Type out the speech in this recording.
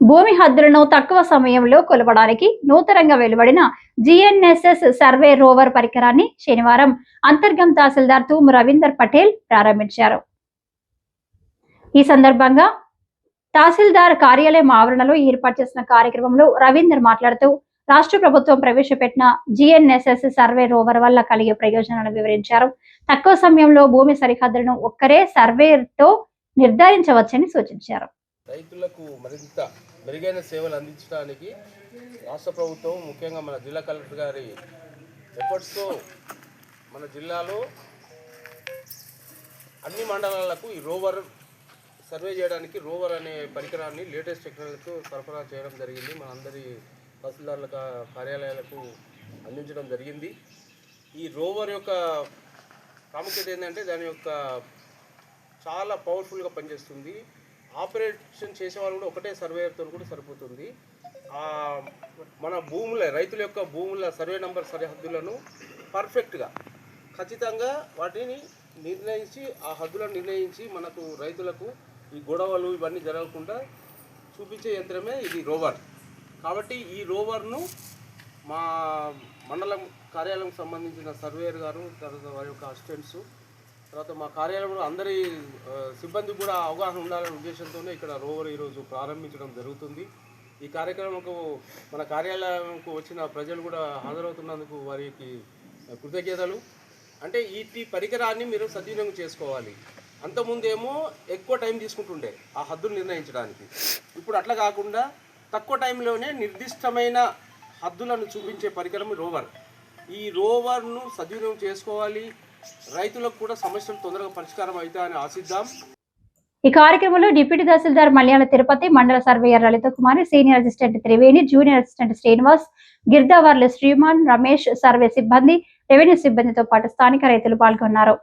భూమి హద్దులను తక్కువ సమయంలో కొలవడానికి నూతనంగా వెలువడిన జిఎన్ఎస్ఎస్ సర్వే రోవర్ పరికరాన్ని శనివారం అంతర్గం తహసీల్దార్ తూము రవీందర్ పటేల్ ప్రారంభించారు. ఈ సందర్భంగా తహసీల్దార్ కార్యాలయం ఆవరణలో ఏర్పాటు చేసిన కార్యక్రమంలో రవీందర్ మాట్లాడుతూ రాష్ట్ర ప్రభుత్వం ప్రవేశపెట్టిన జిఎన్ఎస్ఎస్ సర్వే రోవర్ వల్ల కలిగే ప్రయోజనాలను వివరించారు. తక్కువ సమయంలో భూమి సరిహద్దులను ఒక్కరే సర్వేతో నిర్ధారించవచ్చని సూచించారు. రైతులకు మరింత మెరుగైన సేవలు అందించడానికి రాష్ట్ర ప్రభుత్వం ముఖ్యంగా మన జిల్లా కలెక్టర్ గారి ఎఫర్ట్స్తో మన జిల్లాలో అన్ని మండలాలకు ఈ రోవర్ సర్వే చేయడానికి రోవర్ అనే పరికరాన్ని లేటెస్ట్ టెక్నాలజీతో సరఫరా చేయడం జరిగింది. మనందరి తహసీల్దారుల కార్యాలయాలకు అందించడం జరిగింది. ఈ రోవర్ యొక్క ప్రాముఖ్యత ఏంటంటే దాని యొక్క చాలా పవర్ఫుల్గా పనిచేస్తుంది. ఆపరేషన్ చేసే వాళ్ళు కూడా ఒకటే సర్వేయర్తో కూడా సరిపోతుంది. మన భూముల రైతుల యొక్క భూముల సర్వే నంబర్ సరిహద్దులను పర్ఫెక్ట్గా ఖచ్చితంగా వాటిని నిర్ణయించి ఆ హద్దులను నిర్ణయించి మనకు రైతులకు ఈ గొడవలు ఇవన్నీ జరగకుండా చూపించే యంత్రమే ఇది రోవర్. కాబట్టి ఈ రోవర్ను మా మండలం కార్యాలయం సంబంధించిన సర్వేయర్ గారు తర్వాత వారి యొక్క అసిస్టెంట్స్ తర్వాత మా కార్యాలయంలో అందరి సిబ్బంది కూడా అవగాహన ఉండాలనే ఉద్దేశంతోనే ఇక్కడ రోవర్ ఈరోజు ప్రారంభించడం జరుగుతుంది. ఈ కార్యక్రమంకు మన కార్యాలయంకు వచ్చిన ప్రజలు కూడా హాజరవుతున్నందుకు వారికి కృతజ్ఞతలు. అంటే ఈ పరికరాన్ని మీరు సద్వినియోగం చేసుకోవాలి. అంతకుముందేమో ఎక్కువ టైం తీసుకుంటుండే ఆ హద్దులు నిర్ణయించడానికి. ఇప్పుడు అట్లా కాకుండా తక్కువ టైంలోనే నిర్దిష్టమైన హద్దులను చూపించే పరికరం రోవర్. ఈ రోవర్ను సద్వినియోగం చేసుకోవాలి. రైతులకు కూడా సమస్యలు తొందరగా పరిష్కారం అవుతాయని ఆశిద్దాం. ఈ కార్యక్రమంలో డిప్యూటీ తహసీల్దార్ మలయాళ తిరుపతి మండల surveyor Lalitha Kumari senior assistant Triveni junior assistant Srinivas గిర్దావర్ల Shriman Ramesh survey సిబ్బంది రెవెన్యూ సిబ్బందితో పాటు స్థానిక రైతులు పాల్గొన్నారు.